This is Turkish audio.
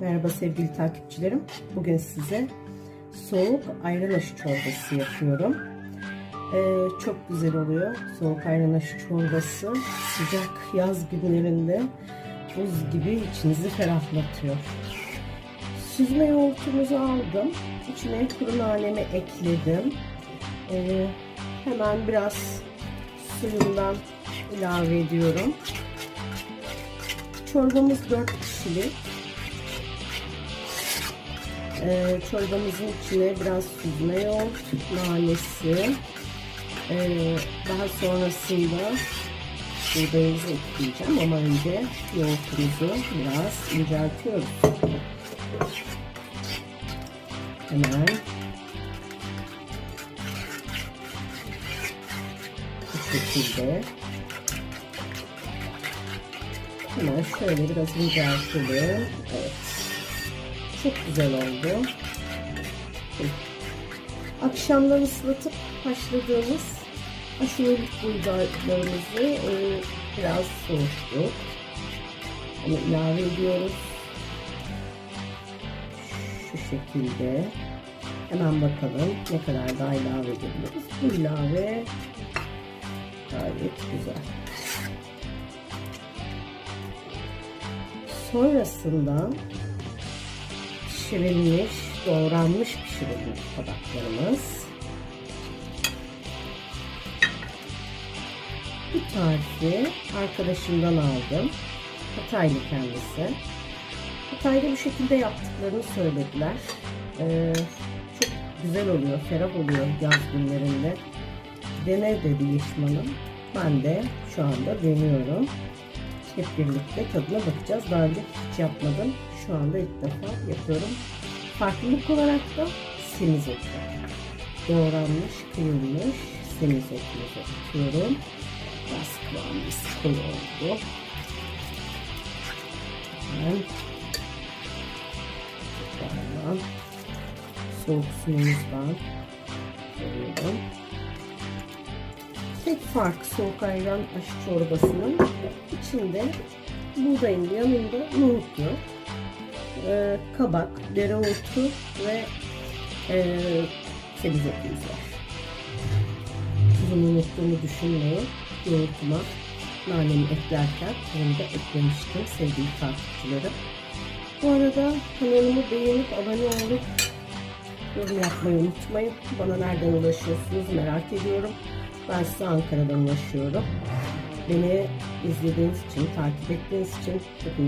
Merhaba sevgili takipçilerim. Bugün size soğuk ayran aşı çorbası yapıyorum. Ee, çok güzel oluyor. Soğuk ayran aşı çorbası sıcak yaz günlerinde buz gibi içinizi ferahlatıyor. Süzme yoğurtumuzu aldım. İçine kuru nanemi ekledim. Ee, hemen biraz suyundan ilave ediyorum. Çorbamız 4 kişilik. Ee, çorbamızın içine biraz süzme yoğurt, nanesi, ee, daha sonrasında buğdayımızı ekleyeceğim ama önce yoğurtumuzu biraz inceltiyoruz. Hemen bu şekilde hemen şöyle biraz inceltelim. Evet. Çok güzel oldu. Akşamdan ıslatıp haşladığımız aşurelik buğdaylarımızı e, biraz soğuttuk. Onu ilave ediyoruz. Şu şekilde. Hemen bakalım ne kadar daha ilave edebiliriz. Bu ilave gayet güzel. Sonrasında pişirilmiş, doğranmış pişirilmiş tabaklarımız. Bu tarifi arkadaşımdan aldım. Hataylı kendisi. Hatay'da bu şekilde yaptıklarını söylediler. Ee, çok güzel oluyor, ferah oluyor yaz günlerinde. Dene dedi Yeşim Hanım. Ben de şu anda deniyorum. Hep birlikte tadına bakacağız. Daha önce hiç yapmadım. Şu anda ilk defa yapıyorum. Farklılık olarak da semizotu. Doğranmış, kıyılmış semizotumuzu atıyorum. Biraz kıvamı sıkı oldu. Hemen tekrardan soğuk koyuyorum. Tek fark soğuk ayran aşı çorbasının içinde buğdayın yanında nohut yok. Ee, kabak, dereotu ve e, semizotumuz var. Tuzumu unuttuğumu düşünmeyin. Yoğurtuma nanemi eklerken onu da eklemiştim sevgili takipçilerim. Bu arada kanalımı beğenip abone olup yorum yapmayı unutmayın. Bana nereden ulaşıyorsunuz merak ediyorum. Ben size Ankara'dan ulaşıyorum. Beni izlediğiniz için, takip ettiğiniz için hepinize